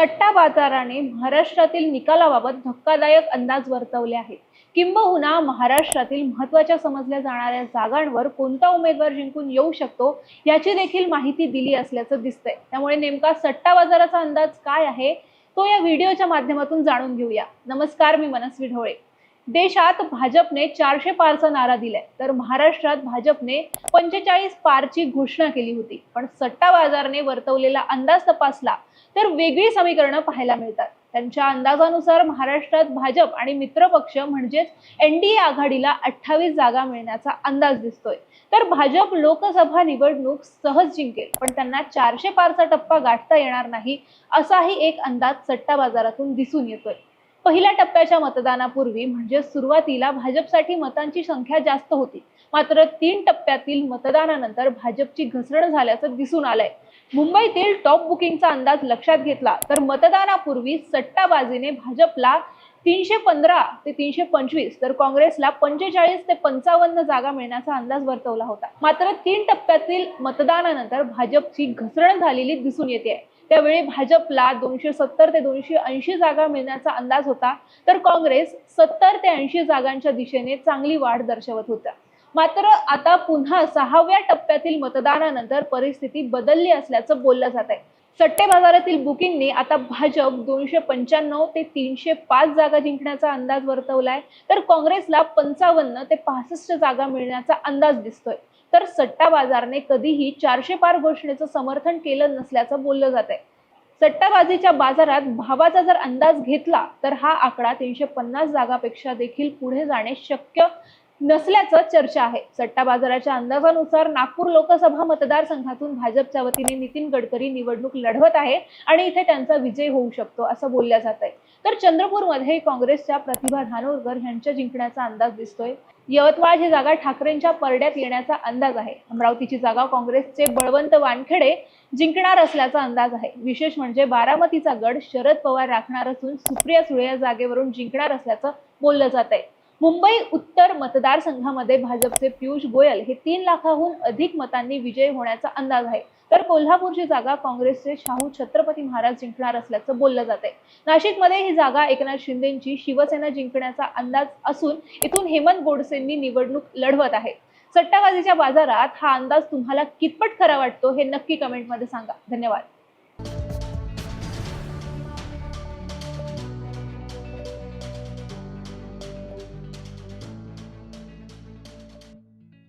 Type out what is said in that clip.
सट्टा बाजाराने महाराष्ट्रातील निकालाबाबत धक्कादायक अंदाज वर्तवले आहेत. किंबहुना महाराष्ट्रातील महत्त्वाच्या समजल्या जाणाऱ्या जागांवर कोणता उमेदवार जिंकून येऊ शकतो याची देखील माहिती दिली असल्याचं दिसतंय. त्यामुळे नेमका सट्टा बाजाराचा अंदाज काय आहे तो या व्हिडिओच्या माध्यमातून जाणून घेऊया. नमस्कार मी मनस्वी ढोळे देशात भाजपने चारशे पारचा नारा दिलाय. तर महाराष्ट्रात भाजपने पंचेचाळीस पारची घोषणा केली होती. पण सट्टा बाजारने वर्तवलेला अंदाज तपासला तर वेगळी समीकरणं पाहायला मिळतात. त्यांच्या अंदाजानुसार महाराष्ट्रात भाजप आणि मित्रपक्ष म्हणजेच एनडीए आघाडीला अठ्ठावीस जागा मिळण्याचा अंदाज दिसतोय. तर भाजप लोकसभा निवडणूक सहज जिंकेल पण त्यांना चारशे पारचा टप्पा गाठता येणार नाही असाही एक अंदाज सट्टा बाजारातून दिसून येतोय. पहिल्या टप्प्याच्या मतदानापूर्वी म्हणजे सुरुवातीला भाजपसाठी मतांची संख्या जास्त होती. मात्र तीन टप्प्यातील मतदानानंतर भाजपची घसरण झाल्याचं दिसून आलंय. मुंबईतील टॉप बुकिंगचा अंदाज लक्षात घेतला तर मतदानापूर्वी सट्टाबाजीने भाजपला तीनशे पंधरा ते तीनशे पंचवीस तर काँग्रेसला पंचेचाळीस ते पंचावन्न जागा मिळण्याचा अंदाज वर्तवला होता. मात्र तीन टप्प्यातील मतदानानंतर भाजपची घसरण झालेली दिसून येते त्यावेळी भाजपला दोनशे सत्तर ते दोनशे ऐंशी जागा मिळण्याचा अंदाज होता तर काँग्रेस सत्तर ते ऐंशी जागांच्या दिशेने चांगली वाढ दर्शवत होता मात्र आता पुन्हा सहाव्या टप्प्यातील मतदानानंतर परिस्थिती बदलली असल्याचं बोललं जात आहे सट्टे बाजारातील बुकिंगने आता भाजप दोनशे पंच्याण्णव ते तीनशे पाच जागा जिंकण्याचा अंदाज वर्तवलाय तर काँग्रेसला पंचावन्न ते पासष्ट जागा मिळण्याचा अंदाज दिसतोय. तर सट्टा बाजारने कधीही चारशे पार घोषणेचं समर्थन केलं नसल्याचं बोललं जात आहे सट्टाबाजीच्या बाजारात भावाचा जर अंदाज घेतला तर हा आकडा तीनशे पन्नास जागापेक्षा देखील पुढे जाणे शक्य नसल्याचं चर्चा आहे. सट्टा बाजाराच्या अंदाजानुसार नागपूर लोकसभा मतदारसंघातून भाजपच्या वतीने नितीन गडकरी निवडणूक लढवत आहे आणि इथे त्यांचा विजय होऊ शकतो असं बोलल्या जात आहे. तर चंद्रपूरमध्ये काँग्रेसच्या प्रतिभा धानोरकर यांच्या जिंकण्याचा अंदाज दिसतोय. यवतमाळ ही जागा ठाकरेंच्या परड्यात येण्याचा अंदाज आहे. अमरावतीची जागा काँग्रेसचे बळवंत वानखेडे जिंकणार असल्याचा अंदाज आहे. विशेष म्हणजे बारामतीचा गड शरद पवार राखणार असून सुप्रिया सुळे या जागेवरून जिंकणार असल्याचं बोललं जात आहे. मुंबई उत्तर मतदारसंघामध्ये भाजपचे पियुष गोयल हे तीन लाखाहून अधिक मतांनी विजयी होण्याचा अंदाज आहे. तर कोल्हापूरची जागा काँग्रेसचे शाहू छत्रपती महाराज जिंकणार असल्याचं बोललं जात आहे. नाशिकमध्ये ही जागा एकनाथ शिंदेची शिवसेना जिंकण्याचा अंदाज असून इथून हेमंत गोडसेंनी निवडणूक लढवत आहे. सट्टाबाजीच्या बाजारात हा अंदाज तुम्हाला कितपट खरा वाटतो हे नक्की कमेंटमध्ये सांगा. धन्यवाद.